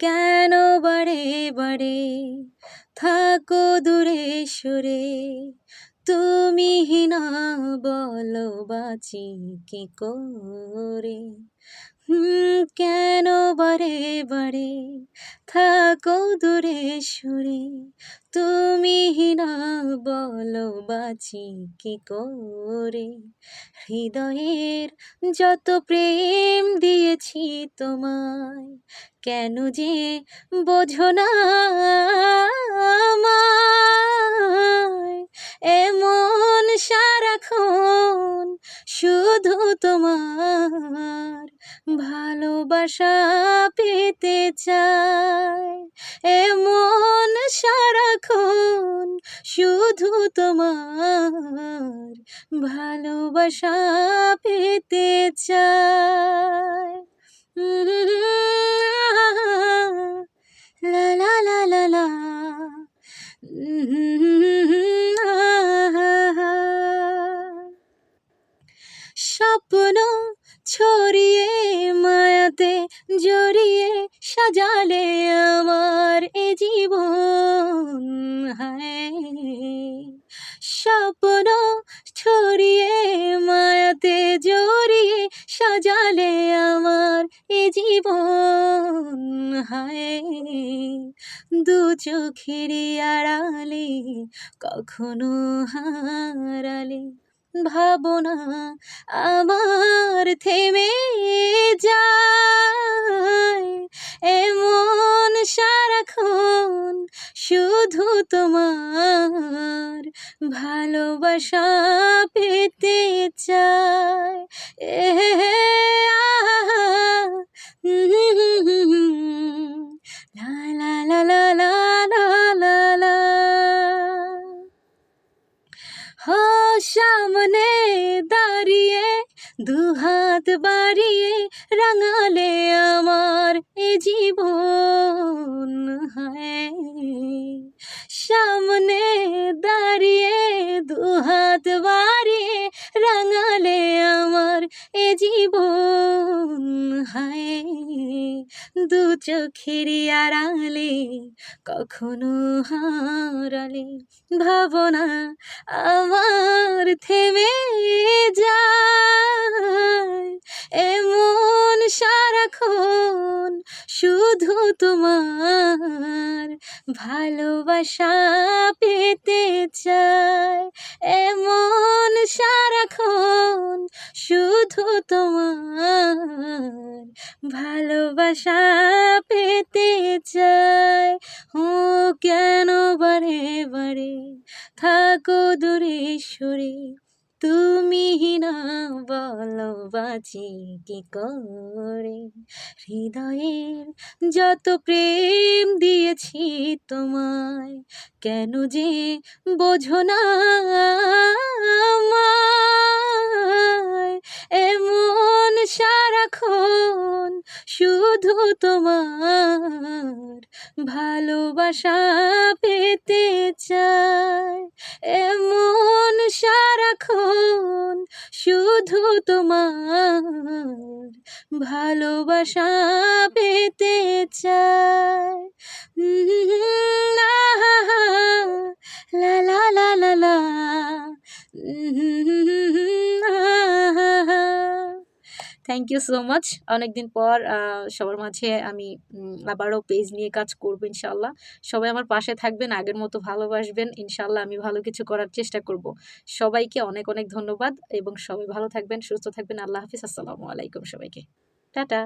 কেন বারে বারে? থাকো দূরে সরে, তুমি হিনা বলো বাঁচি কি করে? কেন বারে বারে? থাকো দূরে সুরে, তুমি হিনা বলো বাঁচি কি করে? হৃদয়ের যত প্রেম দিয়েছি তোমায়, কেন যে বোঝো না? এমন সারাক্ষণ শুধু তোমার ভালোবাসা পেতে চায় এমন শুধু তোমার ভালোবাসা পেতে চাই। লা লা লা লা লা। স্বপ্ন ছড়িয়ে মায়াতে জড়িয়ে সাজালে আমার এ জীবন, হায়। স্বপ্ন ছড়িয়ে, মায়াতে জড়িয়ে সাজালে আমার এ জীবন, হায়। দু চোখের আড়ালে কখনো হারালে ভাবনা আমার থেমে যায়। তোমার ভালোবাসা পেতে চায় সামনে দাঁড়িয়ে দুহাত বাড়িয়ে রাঙালে আমার এ জীবন দু চোখের আড়ালে কখনো হারালে। ভাবনা আমার থেমে যায় এমন সারাক্ষণ শুধু তোমার। ভালোবাসা পেতে চায়। এমন সারাক্ষণ শুধু তোমার ভালোবাসা পেতে চায়। ও কেন বারে বারে থাকো দূরে বলো কি করে হৃদয়ের যত প্রেম দিয়েছি তোমায়, কেন যে বোঝো না? এমন সারাক্ষণ শুধু তোমার ভালোবাসা পেতে চায় এমন সারাক্ষণ শুধু তোমার ভালোবাসা পেতে চায় লা লা লা লা লা থ্যাংক ইউ সো মাচ অনেকদিন পর সবার মাঝে আমি আবারও পেজ নিয়ে কাজ করব ইনশাল্লাহ সবাই আমার পাশে থাকবেন, আগের মতো ভালোবাসবেন ইনশাল্লাহ আমি ভালো কিছু করার চেষ্টা করব। সবাইকে অনেক অনেক ধন্যবাদ এবং সবাই ভালো থাকবেন, সুস্থ থাকবেন। আল্লাহ হাফিজ, আসসালামু আলাইকুম সবাইকে। টাটা!